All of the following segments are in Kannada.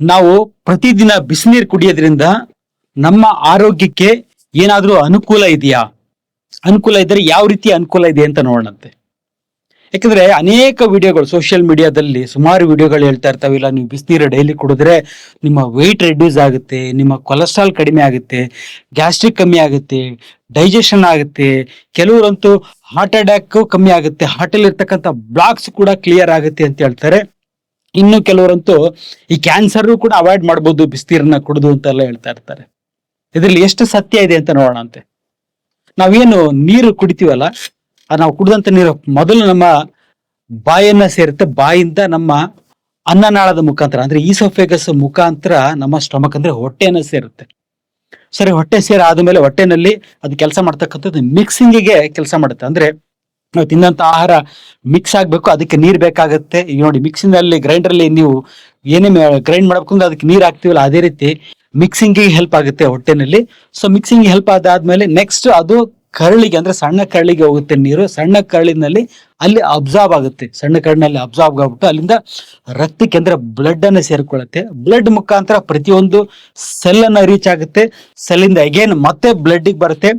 ನಾವು ಪ್ರತಿದಿನ ಬಿಸಿನೀರು ಕುಡಿಯೋದ್ರಿಂದ ನಮ್ಮ ಆರೋಗ್ಯಕ್ಕೆ ಏನಾದರೂ ಅನುಕೂಲ ಇದೆಯಾ? ಅನುಕೂಲ ಇದ್ದರೆ ಯಾವ ರೀತಿ ಅನುಕೂಲ ಇದೆ ಅಂತ ನೋಡೋಣಂತೆ. ಯಾಕಂದ್ರೆ ಅನೇಕ ವಿಡಿಯೋಗಳು ಸೋಷಿಯಲ್ ಮೀಡಿಯಾದಲ್ಲಿ ಸುಮಾರು ವಿಡಿಯೋಗಳು ಹೇಳ್ತಾ ಇರ್ತಾವೆ, ಇಲ್ಲ ನೀವು ಬಿಸಿನೀರು ಡೈಲಿ ಕುಡಿದ್ರೆ ನಿಮ್ಮ ವೆಯ್ಟ್ ರೆಡ್ಯೂಸ್ ಆಗುತ್ತೆ, ನಿಮ್ಮ ಕೊಲೆಸ್ಟ್ರಾಲ್ ಕಡಿಮೆ ಆಗುತ್ತೆ ಗ್ಯಾಸ್ಟ್ರಿಕ್ ಕಮ್ಮಿ ಆಗುತ್ತೆ ಡೈಜೆಷನ್ ಆಗುತ್ತೆ, ಕೆಲವರಂತೂ ಹಾರ್ಟ್ ಅಟ್ಯಾಕ್ ಕಮ್ಮಿ ಆಗುತ್ತೆ ಹಾರ್ಟಲ್ಲಿ ಇರ್ತಕ್ಕಂಥ ಬ್ಲಾಕ್ಸ್ ಕೂಡ ಕ್ಲಿಯರ್ ಆಗುತ್ತೆ ಅಂತ ಹೇಳ್ತಾರೆ. ಇನ್ನು ಕೆಲವರಂತೂ ಈ ಕ್ಯಾನ್ಸರ್ ಕೂಡ ಅವಾಯ್ಡ್ ಮಾಡ್ಬೋದು ಬಿಸಿನೀರನ್ನ ಕುಡಿದು ಅಂತೆಲ್ಲ ಹೇಳ್ತಾ ಇರ್ತಾರೆ. ಇದರಲ್ಲಿ ಎಷ್ಟು ಸತ್ಯ ಇದೆ ಅಂತ ನೋಡೋಣ ಅಂತೆ. ನಾವೇನು ನೀರು ಕುಡಿತೀವಲ್ಲ ನಾವು ಕುಡಿದಂತ ನೀರು ಮೊದಲು ನಮ್ಮ ಬಾಯನ್ನ ಸೇರುತ್ತೆ, ಬಾಯಿಂದ ನಮ್ಮ ಅನ್ನನಾಳದ ಮುಖಾಂತರ, ಅಂದ್ರೆ ಈಸೋಫೆಗಸ್ ಮುಖಾಂತರ ನಮ್ಮ ಸ್ಟಮಕ್ ಅಂದ್ರೆ ಹೊಟ್ಟೆಯನ್ನ ಸೇರುತ್ತೆ. ಸರಿ, ಹೊಟ್ಟೆ ಸೇರ ಆದ್ಮೇಲೆ ಹೊಟ್ಟೆನಲ್ಲಿ ಅದು ಕೆಲಸ ಮಾಡ್ತಕ್ಕಂಥದ್ದು ಮಿಕ್ಸಿಂಗಿಗೆ ಕೆಲಸ ಮಾಡುತ್ತೆ. ಅಂದ್ರೆ ನಾವು ತಿಂದಂತ ಆಹಾರ ಮಿಕ್ಸ್ ಆಗ್ಬೇಕು, ಅದಕ್ಕೆ ನೀರ್ ಬೇಕಾಗುತ್ತೆ. ಈಗ ನೋಡಿ ಮಿಕ್ಸಿನಲ್ಲಿ ಗ್ರೈಂಡರ್ ಅಲ್ಲಿ ನೀವು ಏನೇ ಗ್ರೈಂಡ್ ಮಾಡ್ಬೇಕು ಅಂದ್ರೆ ಅದಕ್ಕೆ ನೀರ್ ಹಾಕ್ತಿವಲ್ಲ, ಅದೇ ರೀತಿ ಮಿಕ್ಸಿಂಗ್ ಹೆಲ್ಪ್ ಆಗುತ್ತೆ ಹೊಟ್ಟೆನಲ್ಲಿ. ಸೊ ಮಿಕ್ಸಿಂಗ್ ಹೆಲ್ಪ್ ಆದಾದ್ಮೇಲೆ ನೆಕ್ಸ್ಟ್ ಅದು ಕರಳಿಗೆ ಅಂದ್ರೆ ಸಣ್ಣ ಕರಳಿಗೆ ಹೋಗುತ್ತೆ ನೀರು. ಸಣ್ಣ ಕರಳಿನಲ್ಲಿ ಅಲ್ಲಿ ಅಬ್ಸಾರ್ಬ್ ಆಗುತ್ತೆ. ಸಣ್ಣ ಕರಳಿನಲ್ಲಿ ಅಬ್ಸಾರ್ಬ್ ಆಗ್ಬಿಟ್ಟು ಅಲ್ಲಿಂದ ರಕ್ತಕ್ಕೆ ಅಂದ್ರೆ ಬ್ಲಡ್ ಅನ್ನ ಸೇರ್ಕೊಳ್ಳುತ್ತೆ. ಬ್ಲಡ್ ಮುಖಾಂತರ ಪ್ರತಿಯೊಂದು ಸೆಲ್ ಅನ್ನ ರೀಚ್ ಆಗುತ್ತೆ. ಸೆಲ್ ಇಂದ ಅಗೇನ್ ಮತ್ತೆ ಬ್ಲಡ್ ಬರುತ್ತೆ.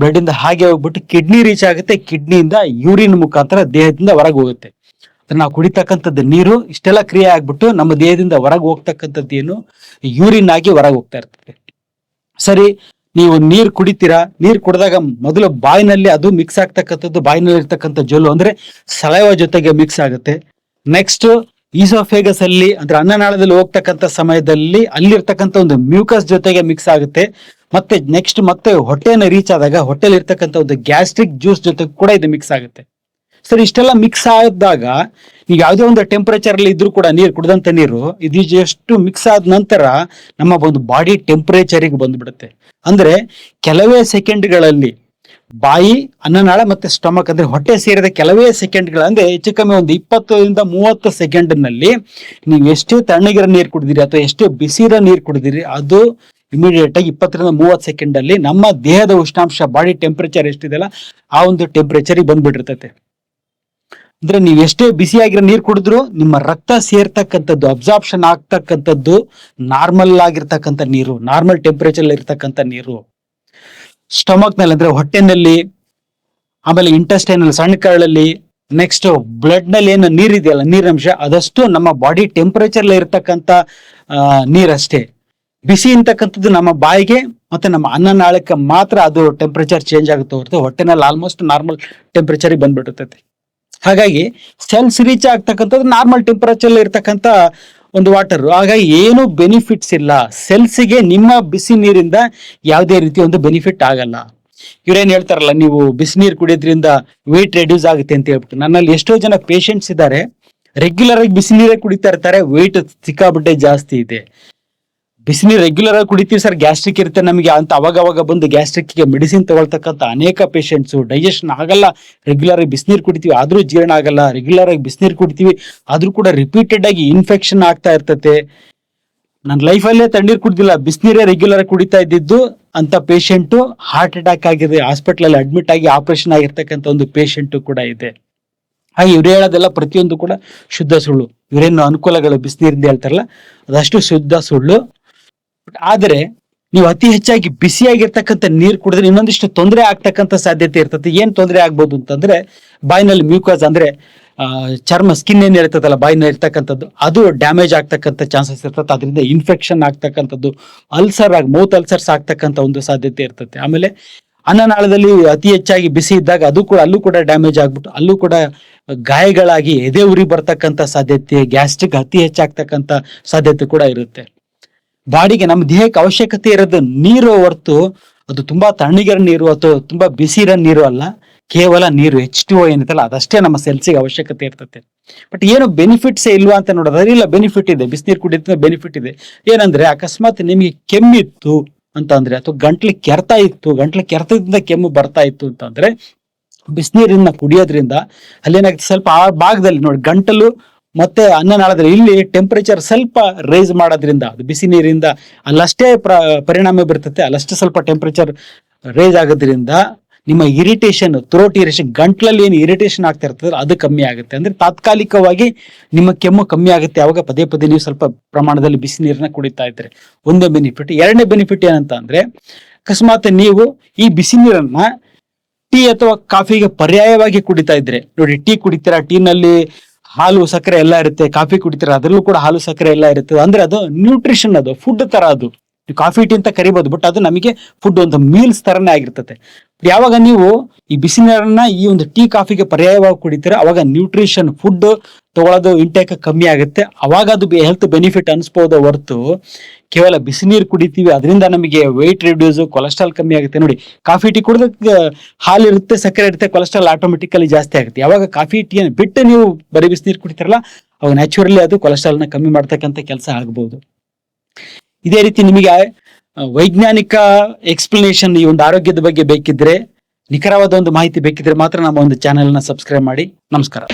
ಬ್ಲಡ್ ಇಂದ ಹಾಗೆ ಹೋಗ್ಬಿಟ್ಟು ಕಿಡ್ನಿ ರೀಚ್ ಆಗುತ್ತೆ. ಕಿಡ್ನಿಯಿಂದ ಯೂರಿನ್ ಮುಖಾಂತರ ದೇಹದಿಂದ ಹೊರಗೆ ಹೋಗುತ್ತೆ. ನಾವು ಕುಡಿತಕ್ಕಂಥದ್ದು ನೀರು, ಇಷ್ಟೆಲ್ಲ ಕ್ರಿಯೆ ಆಗ್ಬಿಟ್ಟು ನಮ್ಮ ದೇಹದಿಂದ ಹೊರಗೆ ಹೋಗ್ತಕ್ಕಂಥದ್ದು ಏನು? ಯೂರಿನ್ ಆಗಿ ಹೊರಗೆ ಹೋಗ್ತಾ ಇರ್ತದೆ. ಸರಿ ನೀವು ನೀರ್ ಕುಡಿತೀರಾ? ನೀರ್ ಕುಡಿದಾಗ ಮೊದಲು ಬಾಯಿನಲ್ಲಿ ಅದು ಮಿಕ್ಸ್ ಆಗ್ತಕ್ಕಂಥದ್ದು ಬಾಯಿನಲ್ಲಿ ಇರ್ತಕ್ಕಂಥ ಜೊಲ್ಲು ಅಂದ್ರೆ ಸಲೈವ ಜೊತೆಗೆ ಮಿಕ್ಸ್ ಆಗುತ್ತೆ. ನೆಕ್ಸ್ಟ್ ಈಸೋಫೇಗಸ್ ಅಲ್ಲಿ ಅಂದ್ರೆ ಅನ್ನನಾಳದಲ್ಲಿ ಹೋಗ್ತಕ್ಕಂಥ ಸಮಯದಲ್ಲಿ ಅಲ್ಲಿರ್ತಕ್ಕಂಥ ಒಂದು ಮ್ಯೂಕಸ್ ಜೊತೆಗೆ ಮಿಕ್ಸ್ ಆಗುತ್ತೆ. ಮತ್ತೆ ನೆಕ್ಸ್ಟ್ ಮತ್ತೆ ಹೊಟ್ಟೆನ ರೀಚ್ ಆದಾಗ ಹೊಟ್ಟೆಲಿ ಇರ್ತಕ್ಕಂಥ ಒಂದು ಗ್ಯಾಸ್ಟ್ರಿಕ್ ಜ್ಯೂಸ್ ಜೊತೆ ಕೂಡ ಇದು ಮಿಕ್ಸ್ ಆಗುತ್ತೆ. ಸರ್, ಇಷ್ಟೆಲ್ಲ ಮಿಕ್ಸ್ ಆದಾಗ ಈಗ ಯಾವುದೇ ಒಂದು ಟೆಂಪರೇಚರ್ ಅಲ್ಲಿ ಇದ್ರೂ ಕೂಡ ನೀರು ಕುಡಿದಂತ ನೀರು, ಇದು ಎಷ್ಟು ಮಿಕ್ಸ್ ಆದ ನಂತರ ನಮ್ಮ ಒಂದು ಬಾಡಿ ಟೆಂಪರೇಚರಿಗೆ ಬಂದ್ಬಿಡುತ್ತೆ. ಅಂದ್ರೆ ಕೆಲವೇ ಸೆಕೆಂಡ್ಗಳಲ್ಲಿ ಬಾಯಿ, ಅನ್ನನಾಳ ಮತ್ತೆ ಸ್ಟಮಕ್ ಅಂದ್ರೆ ಹೊಟ್ಟೆ ಸೇರಿದ ಕೆಲವೇ ಸೆಕೆಂಡ್ಗಳ ಅಂದ್ರೆ ಹೆಚ್ಚು ಕಮ್ಮಿ ಒಂದು ಇಪ್ಪತ್ತರಿಂದ ಮೂವತ್ತು ಸೆಕೆಂಡ್ನಲ್ಲಿ ನೀವು ಎಷ್ಟು ತಣ್ಣಗಿರೋ ನೀರು ಕುಡಿದಿರಿ ಅಥವಾ ಎಷ್ಟು ಬಿಸಿರೋ ನೀರು ಕುಡಿದಿರಿ, ಅದು ಇಮಿಡಿಯೇಟ್ ಆಗಿ ಇಪ್ಪತ್ತರಿಂದ ಮೂವತ್ತು ಸೆಕೆಂಡ್ ಅಲ್ಲಿ ನಮ್ಮ ದೇಹದ ಉಷ್ಣಾಂಶ ಬಾಡಿ ಟೆಂಪರೇಚರ್ ಎಷ್ಟಿದೆಯಲ್ಲ, ಆ ಒಂದು ಟೆಂಪರೇಚರಿಗೆ ಬಂದ್ಬಿಟ್ಟಿರ್ತೈತೆ. ಅಂದ್ರೆ ನೀವು ಎಷ್ಟೇ ಬಿಸಿಯಾಗಿರೋ ನೀರು ಕುಡಿದ್ರು ನಿಮ್ಮ ರಕ್ತ ಸೇರ್ತಕ್ಕಂಥದ್ದು ಅಬ್ಸಾರ್ಪ್ಷನ್ ಆಗ್ತಕ್ಕಂಥದ್ದು ನಾರ್ಮಲ್ ಆಗಿರ್ತಕ್ಕಂಥ ನೀರು ನಾರ್ಮಲ್ ಟೆಂಪರೇಚರ್ ಇರ್ತಕ್ಕಂಥ ನೀರು. ಸ್ಟಮಕ್ನಲ್ಲಿ ಅಂದ್ರೆ ಹೊಟ್ಟೆನಲ್ಲಿ, ಆಮೇಲೆ ಇಂಟೆಸ್ಟೈನ್ ಸಣ್ಣ ಕರಳಲ್ಲಿ ನೆಕ್ಸ್ಟ್ ಬ್ಲಡ್ನಲ್ಲಿ ಏನು ನೀರಿದೆಯಲ್ಲ ನೀರಿನಂಶ ಅದಷ್ಟು ನಮ್ಮ ಬಾಡಿ ಟೆಂಪರೇಚರ್ ಇರ್ತಕ್ಕಂಥ ನೀರಷ್ಟೇ. ಬಿಸಿ ಅಂತಕ್ಕಂಥದ್ದು ನಮ್ಮ ಬಾಯಿಗೆ ಮತ್ತೆ ನಮ್ಮ ಅನ್ನನಾಳಕ್ಕೆ ಮಾತ್ರ ಅದು ಟೆಂಪರೇಚರ್ ಚೇಂಜ್ ಆಗುತ್ತೆ ಹೊರತು ಹೊಟ್ಟೆನಲ್ಲಿ ಆಲ್ಮೋಸ್ಟ್ ನಾರ್ಮಲ್ ಟೆಂಪರೇಚರ್ ಬಂದ್ಬಿಟ್ಟಿರ್ತೈತೆ ಹಾಗಾಗಿ ಸೆಲ್ಸ್ ರೀಚ್ ಆಗ್ತಕ್ಕಂಥದ್ದು ನಾರ್ಮಲ್ ಟೆಂಪರೇಚರ್ ಇರ್ತಕ್ಕಂಥ ಒಂದು ವಾಟರ್ ಹಾಗಾಗಿ ಏನು ಬೆನಿಫಿಟ್ಸ್ ಇಲ್ಲ. ಸೆಲ್ಸ್ಗೆ ನಿಮ್ಮ ಬಿಸಿ ನೀರಿಂದ ಯಾವುದೇ ರೀತಿ ಒಂದು ಬೆನಿಫಿಟ್ ಆಗಲ್ಲ. ಇವ್ರೇನ್ ಹೇಳ್ತಾರಲ್ಲ, ನೀವು ಬಿಸಿನೀರು ಕುಡಿಯೋದ್ರಿಂದ ವೇಟ್ ರೆಡ್ಯೂಸ್ ಆಗುತ್ತೆ ಅಂತ ಹೇಳ್ಬಿಟ್ಟು. ನನ್ನಲ್ಲಿ ಎಷ್ಟೋ ಜನ ಪೇಷಂಟ್ಸ್ ಇದ್ದಾರೆ ರೆಗ್ಯುಲರ್ ಆಗಿ ಬಿಸಿ ನೀರೇ ಕುಡಿತಾ ಇರ್ತಾರೆ ವೇಟ್ ಸಿಕ್ಕಾಬಿಟ್ಟೆ ಜಾಸ್ತಿ ಇದೆ. ಬಿಸಿನೀರು ರೆಗ್ಯುಲರ್ ಆಗಿ ಕುಡಿತೀವಿ ಸರ್ ಗ್ಯಾಸ್ಟ್ರಿಕ್ ಇರುತ್ತೆ ನಮಗೆ. ಅಂತ ಅವಾಗ ಅವಾಗ ಬಂದು ಗ್ಯಾಸ್ಟ್ರಿಕ್ಗೆ ಮೆಡಿಸಿನ್ ತಗೊಳ್ತಕ್ಕಂಥ ಅನೇಕ ಪೇಷಂಟ್ಸು ಡೈಜೆಷನ್ ಆಗಲ್ಲ. ರೆಗ್ಯುಲರ್ ಆಗಿ ಬಿಸಿನೀರು ಕುಡಿತೀವಿ. ಆದ್ರೂ ಜೀರ್ಣ ಆಗಲ್ಲ. ರೆಗ್ಯುಲರ್ ಆಗಿ ಬಿಸಿನೀರು ಕುಡಿತೀವಿ. ಆದ್ರೂ ಕೂಡ ರಿಪೀಟೆಡ್ ಆಗಿ ಇನ್ಫೆಕ್ಷನ್ ಆಗ್ತಾ ಇರ್ತತೆ. ನನ್ನ ಲೈಫಲ್ಲೇ ತಣ್ಣೀರು ಕುಡ್ದಿಲ್ಲ. ಬಿಸಿನೀರೇ ರೆಗ್ಯುಲರ್ ಕುಡಿತಾ ಇದ್ದಿದ್ದು ಅಂತ ಪೇಷಂಟು ಹಾರ್ಟ್ ಅಟ್ಯಾಕ್ ಆಗಿದೆ. ಹಾಸ್ಪಿಟ್ಲಲ್ಲಿ ಅಡ್ಮಿಟ್ ಆಗಿ ಆಪರೇಷನ್ ಆಗಿರ್ತಕ್ಕಂಥ ಒಂದು ಪೇಷಂಟು ಕೂಡ ಇದೆ. ಹಾಗೆ ಇವ್ರು ಹೇಳೋದೆಲ್ಲ ಪ್ರತಿಯೊಂದು ಕೂಡ ಶುದ್ಧ ಸುಳ್ಳು. ಇವರೇನು ಅನುಕೂಲಗಳು ಬಿಸಿನೀರಿಂದ ಹೇಳ್ತಾರಲ್ಲ, ಅದಷ್ಟು ಶುದ್ಧ ಸುಳ್ಳು. ಆದರೆ ನೀವು ಅತಿ ಹೆಚ್ಚಾಗಿ ಬಿಸಿಯಾಗಿರ್ತಕ್ಕಂಥ ನೀರು ಕುಡಿದ್ರೆ ಇನ್ನೊಂದಿಷ್ಟು ತೊಂದರೆ ಆಗ್ತಕ್ಕಂಥ ಸಾಧ್ಯತೆ ಇರ್ತದೆ. ಏನ್ ತೊಂದರೆ ಆಗ್ಬೋದು ಅಂತಂದ್ರೆ ಬಾಯಿನಲ್ಲಿ ಮ್ಯೂಕಾಸ್ ಅಂದ್ರೆ ಚರ್ಮ ಸ್ಕಿನ್ ಏನ್ ಇರ್ತದಲ್ಲ, ಬಾಯಿನಲ್ಲಿ ಇರ್ತಕ್ಕಂಥದ್ದು, ಅದು ಡ್ಯಾಮೇಜ್ ಆಗ್ತಕ್ಕಂಥ ಚಾನ್ಸಸ್ ಇರ್ತದೆ. ಅದರಿಂದ ಇನ್ಫೆಕ್ಷನ್ ಆಗ್ತಕ್ಕಂಥದ್ದು ಅಲ್ಸರ್ ಆಗಿ ಮೌತ್ ಅಲ್ಸರ್ಸ್ ಆಗ್ತಕ್ಕಂಥ ಒಂದು ಸಾಧ್ಯತೆ ಇರ್ತದೆ. ಆಮೇಲೆ ಅನ್ನನಾಳದಲ್ಲಿ ಅತಿ ಹೆಚ್ಚಾಗಿ ಬಿಸಿ ಇದ್ದಾಗ ಅದು ಕೂಡ, ಅಲ್ಲೂ ಕೂಡ ಡ್ಯಾಮೇಜ್ ಆಗ್ಬಿಟ್ಟು, ಅಲ್ಲೂ ಕೂಡ ಗಾಯಗಳಾಗಿ ಎದೆ ಉರಿ ಬರ್ತಕ್ಕಂಥ ಸಾಧ್ಯತೆ ಗ್ಯಾಸ್ಟ್ರಿಕ್ ಅತಿ ಹೆಚ್ಚಾಗ್ತಕ್ಕಂಥ ಸಾಧ್ಯತೆ ಕೂಡ ಇರುತ್ತೆ. ಬಾಡಿಗೆ ನಮ್ಮ ದೇಹಕ್ಕೆ ಅವಶ್ಯಕತೆ ಇರೋದು ನೀರು ಹೊರತು ಅದು ತುಂಬಾ ತಣ್ಣಗಿರೋ ನೀರು ಅಥವಾ ತುಂಬಾ ಬಿಸಿ ಇರೋ ನೀರು ಅಲ್ಲ, ಕೇವಲ ನೀರು ಎಚ್ ಟು ಏನಿತ್ತಲ್ಲ, ಅದಷ್ಟೇ ನಮ್ಮ ಸೆಲ್ಸಿಗೆ ಅವಶ್ಯಕತೆ ಇರ್ತದೆ. ಬಟ್ ಏನು ಬೆನಿಫಿಟ್ಸ್ ಇಲ್ವಾ ಅಂತ ನೋಡೋದಾದ್ರೆ ಇಲ್ಲ ಬೆನಿಫಿಟ್ ಇದೆ, ಬಿಸಿನೀರು ಕುಡಿಯೋದ್ರಿಂದ ಬೆನಿಫಿಟ್ ಇದೆ. ಏನಂದ್ರೆ ಅಕಸ್ಮಾತ್ ನಿಮಗೆ ಕೆಮ್ಮಿತ್ತು ಅಂತ ಅಂದ್ರೆ, ಅಥವಾ ಗಂಟ್ಲು ಕೆರೆತ ಇತ್ತು, ಗಂಟ್ಲು ಕೆರೆತದಿಂದ ಕೆಮ್ಮು ಬರ್ತಾ ಇತ್ತು ಅಂತಂದ್ರೆ ಬಿಸಿನೀರನ್ನ ಕುಡಿಯೋದ್ರಿಂದ ಅಲ್ಲೇನಾಗುತ್ತೆ, ಸ್ವಲ್ಪ ಆ ಭಾಗದಲ್ಲಿ ನೋಡಿ, ಗಂಟಲು ಮತ್ತೆ ಅನ್ನನಾಳದಲ್ಲಿ ಇಲ್ಲಿ ಟೆಂಪರೇಚರ್ ಸ್ವಲ್ಪ ರೈಸ್ ಮಾಡೋದ್ರಿಂದ ಅದು ಬಿಸಿ ನೀರಿಂದ ಅಲ್ಲಷ್ಟೇ ಪ್ರ, ಪರಿಣಾಮ ಬೀರ್ತತೆ, ಅಲ್ಲಷ್ಟೇ ಸ್ವಲ್ಪ ಟೆಂಪರೇಚರ್ ರೈಸ್ ಆಗೋದ್ರಿಂದ ನಿಮ್ಮ ಇರಿಟೇಷನ್ ಥ್ರೋಟ್ ಇರಿಟೇಷನ್ ಗಂಟ್ಲಲ್ಲಿ ಏನು ಇರಿಟೇಷನ್ ಆಗ್ತಾ ಇರ್ತದೆ ಅದು ಕಮ್ಮಿ ಆಗುತ್ತೆ. ಅಂದ್ರೆ ತಾತ್ಕಾಲಿಕವಾಗಿ ನಿಮ್ಮ ಕೆಮ್ಮು ಕಮ್ಮಿ ಆಗುತ್ತೆ. ಆವಾಗ ಪದೇ ಪದೇ ನೀವು ಸ್ವಲ್ಪ ಪ್ರಮಾಣದಲ್ಲಿ ಬಿಸಿ ನೀರನ್ನ ಕುಡಿತಾ ಇದ್ರೆ ಒಂದೇ ಬೆನಿಫಿಟ್ ಎರಡನೇ ಬೆನಿಫಿಟ್ ಏನಂತ ಅಂದ್ರೆ ಅಕಸ್ಮಾತ್ ನೀವು ಈ ಬಿಸಿ ನೀರನ್ನ ಟೀ ಅಥವಾ ಕಾಫಿಗೆ ಪರ್ಯಾಯವಾಗಿ ಕುಡಿತಾ ಇದ್ರೆ, ನೋಡಿ ಟೀ ಕುಡಿತೀರಾ, ಟೀನಲ್ಲಿ ಹಾಲು ಸಕ್ಕರೆ ಎಲ್ಲ ಇರುತ್ತೆ, ಕಾಫಿ ಕುಡಿತೀರ, ಅದರಲ್ಲೂ ಕೂಡ ಹಾಲು ಸಕ್ಕರೆ ಎಲ್ಲ ಇರುತ್ತೆ. ಅಂದ್ರೆ ಅದು ನ್ಯೂಟ್ರಿಷನ್ ಅದು ಫುಡ್ ತರ ಅದು. ಕಾಫಿ, ಟೀ ಅಂತ ಕರಿಬಹುದು ಬಟ್ ಅದು ನಮಗೆ ಫುಡ್ ಒಂದು ಮೀಲ್ಸ್ ತರನೇ ಆಗಿರ್ತದೆ. ಯಾವಾಗ ನೀವು ಈ ಬಿಸಿ ನೀರನ್ನ ಈ ಒಂದು ಟೀ ಕಾಫಿಗೆ ಪರ್ಯಾಯವಾಗಿ ಕುಡಿತೀರ ಅವಾಗ ನ್ಯೂಟ್ರಿಷನ್ ಫುಡ್ ತಗೊಳ್ಳೋದು ಇಂಟೇಕ್ ಕಮ್ಮಿ ಆಗುತ್ತೆ. ಅವಾಗ ಅದು ಹೆಲ್ತ್ ಬೆನಿಫಿಟ್ ಅನ್ಸ್ಬೋದು ಹೊರತು ಕೇವಲ ಬಿಸಿ ನೀರು ಕುಡಿತೀವಿ, ಅದರಿಂದ ನಮಗೆ ವೆಯ್ಟ್ ರಿಡ್ಯೂಸ್ ಕೊಲೆಸ್ಟ್ರಾಲ್ ಕಮ್ಮಿ ಆಗುತ್ತೆ. ನೋಡಿ, ಕಾಫಿ ಟೀ ಕುಡಿದ ಹಾಲು ಇರುತ್ತೆ ಸಕ್ಕರೆ ಇರುತ್ತೆ ಕೊಲೆಸ್ಟ್ರಾಲ್ ಆಟೋಮೆಟಿಕಲಿ ಜಾಸ್ತಿ ಆಗುತ್ತೆ. ಯಾವಾಗ ಕಾಫಿ ಟೀಯನ್ನು ಬಿಟ್ಟು ನೀವು ಬರೀ ಬಿಸಿ ನೀರು ಕುಡಿತೀರಲ್ಲ, ಅವಾಗ ನ್ಯಾಚುರಲಿ ಅದು ಕೊಲೆಸ್ಟ್ರಾಲ್ನ ಕಮ್ಮಿ ಮಾಡ್ತಕ್ಕಂಥ ಕೆಲಸ ಆಗ್ಬೋದು. ಇದೇ ರೀತಿ ನಿಮಗೆ ವೈಜ್ಞಾನಿಕ ಎಕ್ಸ್ಪ್ಲನೇಷನ್ ಈ ಒಂದು ಆರೋಗ್ಯದ ಬಗ್ಗೆ ಬೇಕಿದ್ರೆ, ನಿಖರವಾದ ಒಂದು ಮಾಹಿತಿ ಬೇಕಿದ್ರೆ ಮಾತ್ರ ನಮ್ಮ ಒಂದು ಚಾನೆಲ್ನ ಸಬ್ಸ್ಕ್ರೈಬ್ ಮಾಡಿ. ನಮಸ್ಕಾರ.